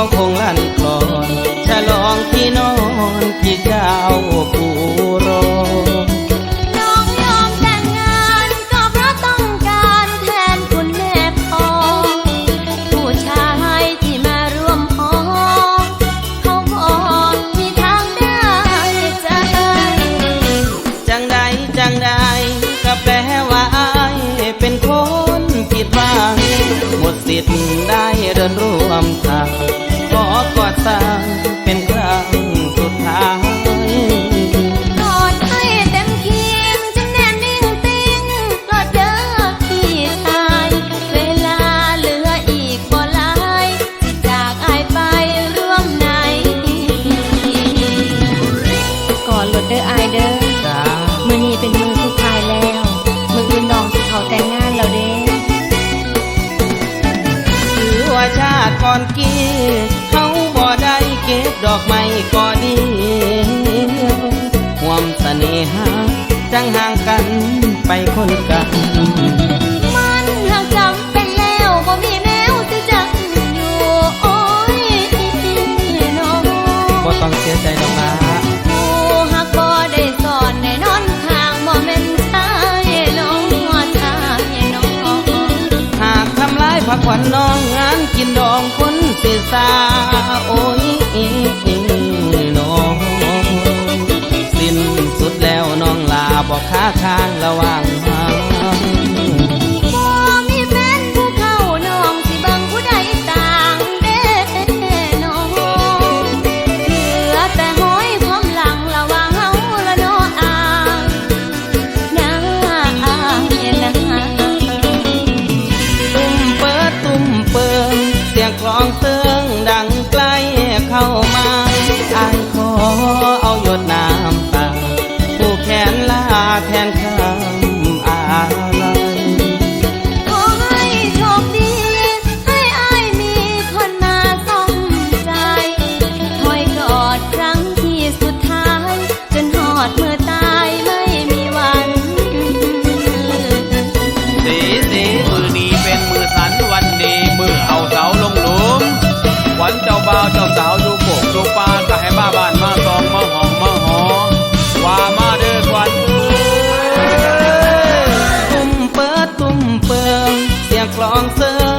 าคงลั่นกลอนฉลองที่นอนที่เจ้าปูรอน้องยอมแต่งงานก็เพราะต้องการแทนคุณแม่พอ ผู้ชายที่มารวมหอเขาบอมีทางได้ใจ จังใดจังใดก็แปลว่อเป็นคนผิดหวังหมดสิทธิ์ได้เดินร่วมทาง เป็นครั้งสุดท้ายกอดให้เต็มเคียงจนแน่นนิ่งติ้งกอดเด้อพี่ชาย เวลาเหลืออีกบ่หลายสิจากอายไปร่วมในก่อนรถเด้ออายเด้อจ้ามือนี้เป็นมือสุดท้ายแล้ว มืออื่นน้องสิเขาแต่งงานแล้วเด้ถือว่าชาติก่อนกี้ อกไม้ก็ดีห่วมเสน่หาจังห่างกันไปคนกันมันหากจำเป็นแล้วบ่มีแนวสิจักอยู่โอ้ยน้องบ่ต้องเสียใจดอกลาผู้หักบ่ได้สอนได้นอนข้างบ่แม่นชายน้องชายน้องหากทำลายผักขวัญน้องงานกินดองคนเสียสาโอ้ย น้องสิ้นสุดแล้วน้องลาบอกค้าค้างระวัง สี